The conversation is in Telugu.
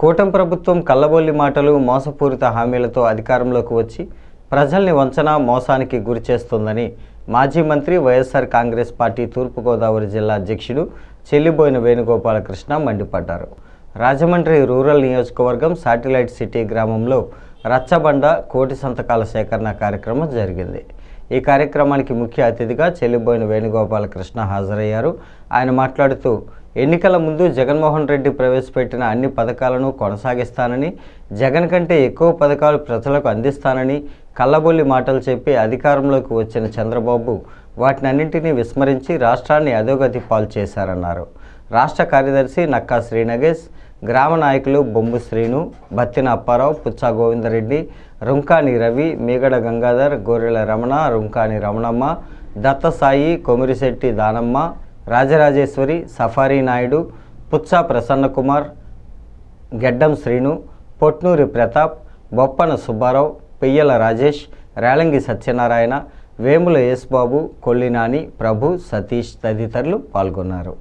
కూటమి ప్రభుత్వం కల్లబొల్లి మాటలు మోసపూరిత హామీలతో అధికారంలోకి వచ్చి ప్రజల్ని వంచన మోసానికి గురి చేస్తుందని మాజీ మంత్రి వైఎస్ఆర్ కాంగ్రెస్ పార్టీ తూర్పుగోదావరి జిల్లా అధ్యక్షుడు చెల్లిబోయిన వేణుగోపాలకృష్ణ మండిపడ్డారు. రాజమండ్రి రూరల్ నియోజకవర్గం శాటిలైట్ సిటీ గ్రామంలో రచ్చబండ కోటి సంతకాల సేకరణ కార్యక్రమం జరిగింది. ఈ కార్యక్రమానికి ముఖ్య అతిథిగా చెల్లిబోయిన వేణుగోపాలకృష్ణ హాజరయ్యారు. ఆయన మాట్లాడుతూ ఎన్నికల ముందు జగన్మోహన్ రెడ్డి ప్రవేశపెట్టిన అన్ని పథకాలను కొనసాగిస్తానని జగన్ కంటే ఎక్కువ పథకాలు ప్రజలకు అందిస్తానని కళ్ళబొల్లి మాటలు చెప్పి అధికారంలోకి వచ్చిన చంద్రబాబు వాటినన్నింటినీ విస్మరించి రాష్ట్రాన్ని అధోగతి పాలు చేశారన్నారు. రాష్ట్ర కార్యదర్శి నక్కా శ్రీనగేష్ గ్రామ నాయకులు బొమ్ము శ్రీను బత్తిన అప్పారావు పుచ్చా గోవిందరెడ్డి రుంకాని రవి మేగడ గంగాధర్ గోరెల రమణ రుంకాని రమణమ్మ దత్తసాయి కొమిరిశెట్టి దానమ్మ రాజరాజేశ్వరి సఫారీ నాయుడు పుచ్చా ప్రసన్నకుమార్ గెడ్డం శ్రీను పొట్నూరి ప్రతాప్ బొప్పన సుబ్బారావు పెయ్యల రాజేష్ రేలంగి సత్యనారాయణ వేముల యేసుబాబు కొల్లినాని ప్రభు సతీష్ తదితరులు పాల్గొన్నారు.